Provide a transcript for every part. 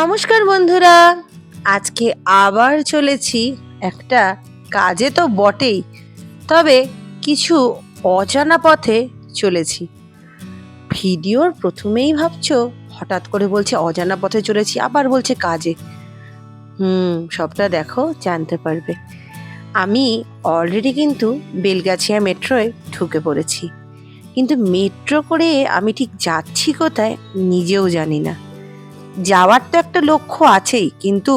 নমস্কার বন্ধুরা। আজকে আবার চলেছি একটা কাজে তো বটেই, তবে কিছু অজানা পথে চলেছি। ভিডিওর প্রথমেই ভাবছ, হঠাৎ করে বলছে অজানা পথে চলেছি, আবার বলছে কাজে। হুম, সবটা দেখো, জানতে পারবে। আমি অলরেডি কিন্তু বেলগাছিয়া মেট্রোয় ঢুকে পড়েছি। কিন্তু মেট্রো করে আমি ঠিক যাচ্ছি কোথায় নিজেও জানি না। যাওয়ার তো একটা লক্ষ্য আছেই, কিন্তু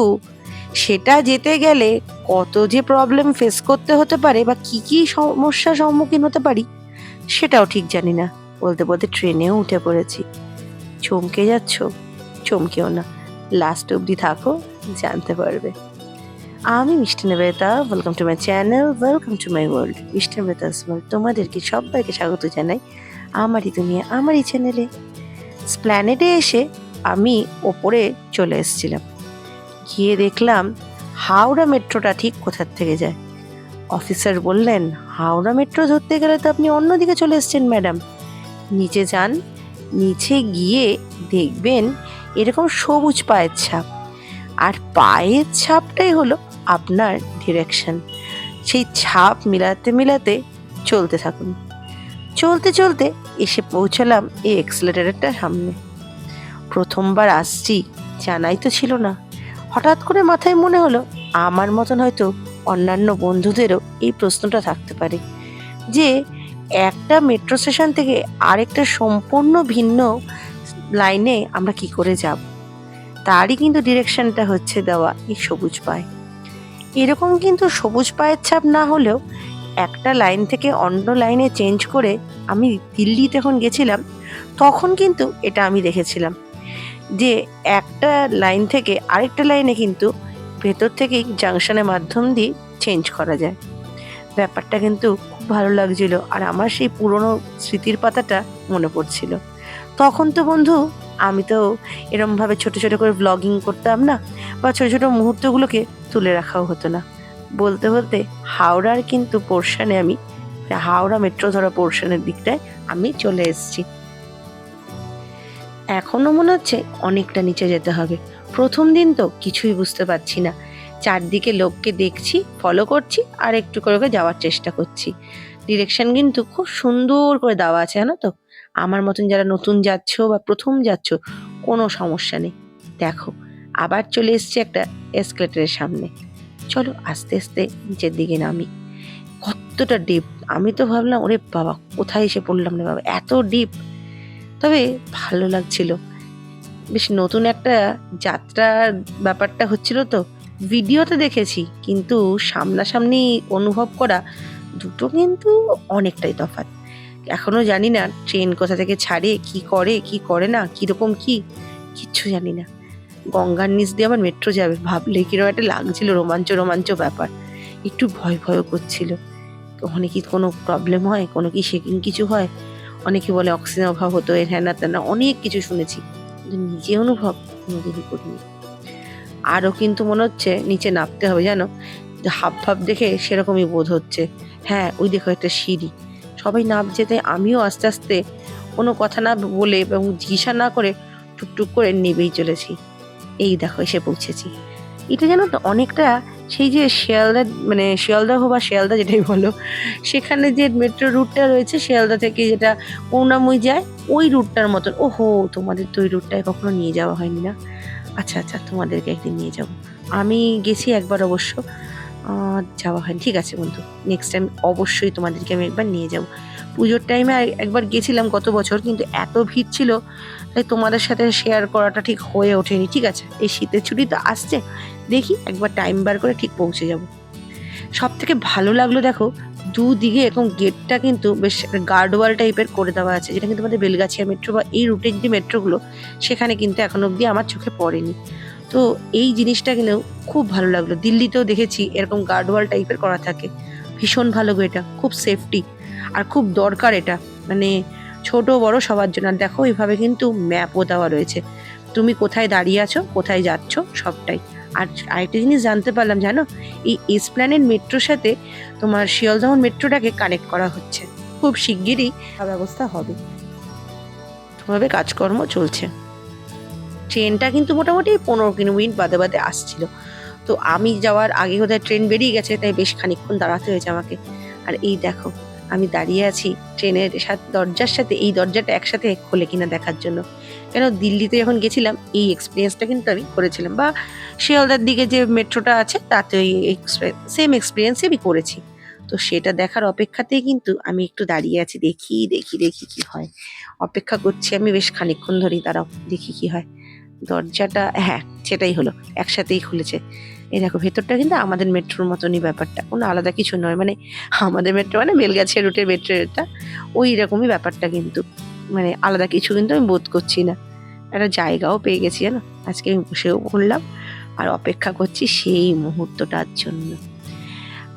সেটা যেতে গেলে কত যে প্রবলেম ফেস করতে হতে পারে বা কি কি সমস্যার সম্মুখীন হতে পারি, সেটাও ঠিক জানি না। বলতে বলতে ট্রেনেও উঠে পড়েছি। চমকে যাচ্ছ? চমকেও না। লাস্ট অবধি থাকো, জানতে পারবে। আমি Mishti Nebeta welcome to my channel welcome to my world Mishti Nebeta's world তোমাদেরকে সবাইকে স্বাগত জানাই। আমারই দুনিয়া, আমারই চ্যানেলে স্প্ল্যানেডে এসে আমি ওপরে চলে এসেছিলাম। গিয়ে দেখলাম হাওড়া মেট্রোটা ঠিক কোথার থেকে যায়। অফিসার বললেন, হাওড়া মেট্রো ধরতে গেলে তো আপনি অন্যদিকে চলে এসেছেন, ম্যাডাম। নিচে যান, নিচে গিয়ে দেখবেন এরকম সবুজ পায়ের ছাপ। আর পায়ের ছাপটাই হলো আপনার ডিরেকশন সেই ছাপ মিলাতে মিলাতে চলতে থাকুন। চলতে চলতে এসে পৌঁছালাম এই এক্সেলেটারেরটার সামনে। প্রথমবার আসছি, জানাই তো ছিল না। হঠাৎ করে মাথায় মনে হলো, আমার মতন হয়তো অন্যান্য বন্ধুদেরও এই প্রশ্নটা থাকতে পারে। যে একটা মেট্রো স্টেশন থেকে আরেকটা সম্পূর্ণ ভিন্ন লাইনে আমরা কি করে যাব? তারই কিন্তু ডিরেকশনটা হচ্ছে দেওয়া এই সবুজ পায়। এরকম কিন্তু সবুজ পায়ের ছাপ না হলেও একটা লাইন থেকে অন্য লাইনে চেঞ্জ করে আমি দিল্লি যখন গেছিলাম, তখন কিন্তু এটা আমি দেখেছিলাম। যে একটা লাইন থেকে আরেকটা লাইনে কিন্তু ভেতর থেকেই জাংশনের মাধ্যম দিয়ে চেঞ্জ করা যায়। ব্যাপারটা কিন্তু খুব ভালো লাগছিল আর আমার সেই পুরনো স্মৃতির পাতাটা মনে পড়ছিল। তখন তো বন্ধু, আমি তো এরমভাবে ছোট ছোট করে ব্লগিং করতাম না বা ছোট ছোট মুহূর্তগুলোকে তুলে রাখাও হতো না। বলতে বলতে হাওড়ার কিন্তু পোর্শনে আমি, হাওড়া মেট্রো ধরা পোর্শনের দিকটায় আমি চলে এসেছি। এখনও মনে হচ্ছে অনেকটা নিচে যেতে হবে। প্রথম দিন তো কিছুই বুঝতে পারছি না। চারদিকে লোককে দেখছি ফলো করছি আর একটু করে করে যাওয়ার চেষ্টা করছি। ডিরেকশন কিন্তু খুব সুন্দর করে দেওয়া আছে, জানো তো? আমার মতন যারা নতুন যাচ্ছ বা প্রথম যাচ্ছ, কোনো সমস্যা নেই। দেখো, আবার চলে এসছি একটা এসকেলেটারের সামনে। চলো আস্তে আস্তে নিচের দিকে নামি। কতটা ডিপ আমি তো ভাবলাম, ওরে বাবা, কোথায় এসে পড়লাম রে বাবা? এত ডিপ তবে ভালো লাগছিল। বেশ নতুন একটা যাত্রার ব্যাপারটা হচ্ছিল তো। ভিডিওতে দেখেছি, কিন্তু সামনাসামনি অনুভব করা দুটো কিন্তু অনেকটাই তফাৎ। এখনও জানি না ট্রেন কোথা থেকে ছাড়ে, কি করে কি করে না, কীরকম কি, কিচ্ছু জানি না। গঙ্গার নিচ দিয়ে আবার মেট্রো যাবে, ভাবলে কীরকম একটা লাগছিল রোমাঞ্চ রোমাঞ্চ ব্যাপার। একটু ভয় ভয়ও করছিল। ওখানে কি কোনো প্রবলেম হয়? কোনো কি শেকিং কিছু হয়? অনেকে বলে অক্সিজেন অভাব হতো, এর হ্যানা ত্যানা, অনেক কিছু শুনেছি। কিন্তু নিজে অনুভব কোনোদিনই করিনি। আরও কিন্তু মনে হচ্ছে নিচে নামতে হবে, জানো? হাব ভাব দেখে সেরকমই বোধ হচ্ছে। হ্যাঁ ওই দেখো একটা সিঁড়ি। সবাই নাম যেতে আমিও আস্তে আস্তে কোনো কথা না বলে এবং জিজ্ঞাসা না করে টুকটুক করে নেবেই চলেছি। এই দেখো, এসে পৌঁছেছি। এটা জানো তো অনেকটা সেই যে শিয়ালদা মানে শিয়ালদহ বা শিয়ালদা যেটাই বলো, সেখানে যে মেট্রো রুটটা রয়েছে, শিয়ালদা থেকে যেটা করুণাময়ী যায়, ওই রুটটার মতন। ওহো, তোমাদের তো ওই রুটটায় কখনো নিয়ে যাওয়া হয়নি না? আচ্ছা আচ্ছা তোমাদেরকে একদিন নিয়ে যাব। আমি গেছি একবার অবশ্য। যাওয়া হয়নি। ঠিক আছে বন্ধু নেক্সট টাইম অবশ্যই তোমাদেরকে আমি একবার নিয়ে যাব। পুজোর টাইমে একবার গেছিলাম গত বছর, কিন্তু এত ভিড় ছিল, তাই তোমাদের সাথে শেয়ার করাটা ঠিক হয়ে ওঠেনি, ঠিক আছে? এই শীতের ছুটি তো আসছে, দেখি একবার টাইম বার করে ঠিক পৌঁছে যাব। সব থেকে ভালো লাগল দেখো, দুদিকে এরকম গেটটা কিন্তু বেশ গার্ডওয়াল টাইপের করে দেওয়া আছে, যেটা কিন্তু আমাদের বেলগাছিয়া মেট্রো বা এই রুটের যে মেট্রোগুলো সেখানে কিন্তু এখন অবধি আমার চোখে পড়েনি। তো এই জিনিসটা কিন্তু খুব ভালো লাগল। দিল্লিতেও দেখেছি এরকম গার্ডওয়াল টাইপের করা থাকে। ভীষণ ভালো এটা, খুব সেফটি আর খুব দরকার এটা। মানে ছোট, বড় সবার জন্য। আর দেখো, এইভাবে কিন্তু ম্যাপও দেওয়া রয়েছে। তুমি কোথায় দাঁড়িয়ে আছো, কোথায় যাচ্ছ, সবটাই। আর আরেকটা জিনিস জানতে পারলাম, জানো? এই এসপ্ল্যানেড মেট্রোর সাথে তোমার শিয়ালদহ মেট্রোটাকে কানেক্ট করা হচ্ছে। খুব শিগগিরই ব্যবস্থা হবে। ভাবে কাজকর্ম চলছে। ট্রেনটা কিন্তু মোটামুটি পনেরো কিলো মিনিট বাদে বাদে আসছিল। তো আমি যাওয়ার আগে কোথায় ট্রেন বেরিয়ে গেছে, তাই বেশ খানিক্ষণ দাঁড়াতে হয়েছে আমাকে। আর এই দেখো আমি দাঁড়িয়ে আছি ট্রেনের সাথে, দরজার সাথে, এই দরজাটা একসাথে খোলে কিনা দেখার জন্য। কেন, দিল্লিতে যখন গেছিলাম, এই এক্সপিরিয়েন্সটা কিন্তু আমি করেছিলাম। বা শিয়ালদার দিকে যে মেট্রোটা আছে, তাতে ওই সেম এক্সপিরিয়েন্সই আমি করেছি। তো সেটা দেখার অপেক্ষাতেই কিন্তু আমি একটু দাঁড়িয়ে আছি, দেখি দেখি দেখি কি হয়। অপেক্ষা করছি আমি বেশ খানিকক্ষণ ধরেই, দাঁড়াও, দেখি কি হয়। দরজাটা হ্যাঁ সেটাই হলো, একসাথেই খুলেছে। এই দেখো, ভেতরটা কিন্তু আমাদের মেট্রোর মতনই ব্যাপারটা, কোনো আলাদা কিছু নয়। মানে আমাদের মেট্রো মানে বেলগাছিয়া রুটের মেট্রো এটা ওই রকমই ব্যাপারটা কিন্তু। মানে আলাদা কিছু কিন্তু আমি বোধ করছি না। একটা জায়গাও পেয়ে গেছি, জানো? আজকে আমি বসেও পড়লাম আর অপেক্ষা করছি সেই মুহূর্তটার জন্য।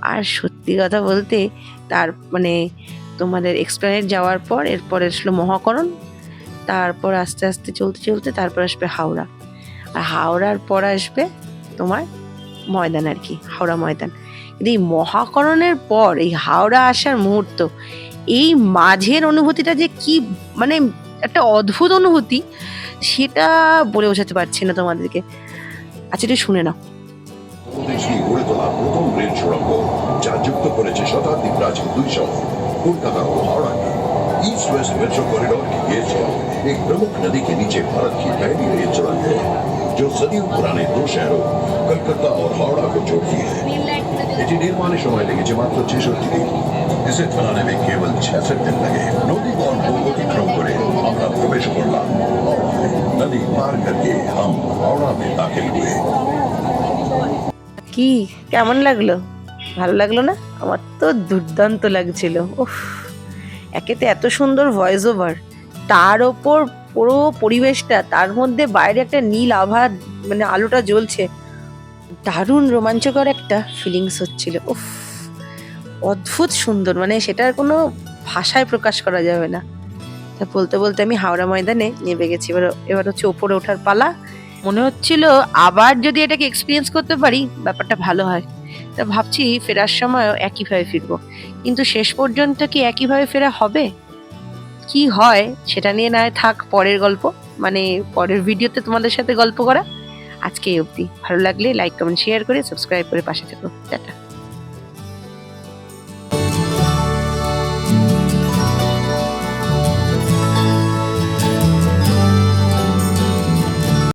আর সত্যি কথা বলতে, তার মানে তোমাদের এক্সপ্লেনেট যাওয়ার পর, এরপর আসলো মহাকরণ, তারপর আস্তে আস্তে চলতে চলতে তারপর আসবে হাওড়া। আর হাওড়ার পর আসবে তোমার ময়দান আর কি হাওড়া ময়দান কিন্তু এই মহাকরণের পর এই হাওড়া আসার মুহূর্ত এই মাঝের অনুভূতিটা যে কি মানে একটা অদ্ভুত অনুভূতি সেটা বলে বোঝাতে পারছি না তোমাদেরকে আচ্ছা একটু শুনে নাও দেশটি গড়ে তোলা প্রথম রেল সুড়ঙ্গ যা যুক্ত করেছে শতাব্দী প্রাচীন দুই শহর কলকাতা ও Howrah east west metro corridor की ये सड़क एक प्रमुख नदी के नीचे भारत की पहली रेल सुरंग है जो सदियों पुराने दो शहरों कलकत्ता और हावड़ा को जोड़ती है এটি নির্মাণের সময় লেগেছে মাত্র ছেষট্টি দিন इसे बनाने में केवल छियासठ दिन लगे नदी बॉन्ड को अतिक्रम করে আমরা প্রবেশ করলাম नदी पार करके हम हावड़ा में दाखिल हुए কি কেমন লাগলো ভালো লাগলো না আমার তো দুর্দান্ত লাগছিল উফ একেতে এত সুন্দর ভয়েস ওভার তার ওপর পুরো পরিবেশটা, তার মধ্যে বাইরে একটা নীল আভা মানে আলোটা জ্বলছে। দারুণ রোমাঞ্চকর একটা ফিলিংস হচ্ছিল, উফ। অদ্ভুত সুন্দর মানে সেটার কোনো ভাষায় প্রকাশ করা যাবে না। তা বলতে বলতে আমি হাওড়া ময়দানে নেমে গেছি, এবার এবার হচ্ছে ওপরে ওঠার পালা। মনে হচ্ছিল আবার যদি এটাকে এক্সপিরিয়েন্স করতে পারি, ব্যাপারটা ভালো হয়। তা ভাবছি ফেরার সময়ও একইভাবে ফিরবো। কিন্তু শেষ পর্যন্ত কি একইভাবে ফেরা হবে? কি হয় সেটা নিয়ে না থাক, পরের গল্প। মানে পরের ভিডিওতে তোমাদের সাথে গল্প করা। আজকে এই অবধি। ভালো লাগলে লাইক কমেন্ট শেয়ার করে সাবস্ক্রাইব করে পাশে থেকো। টাটা।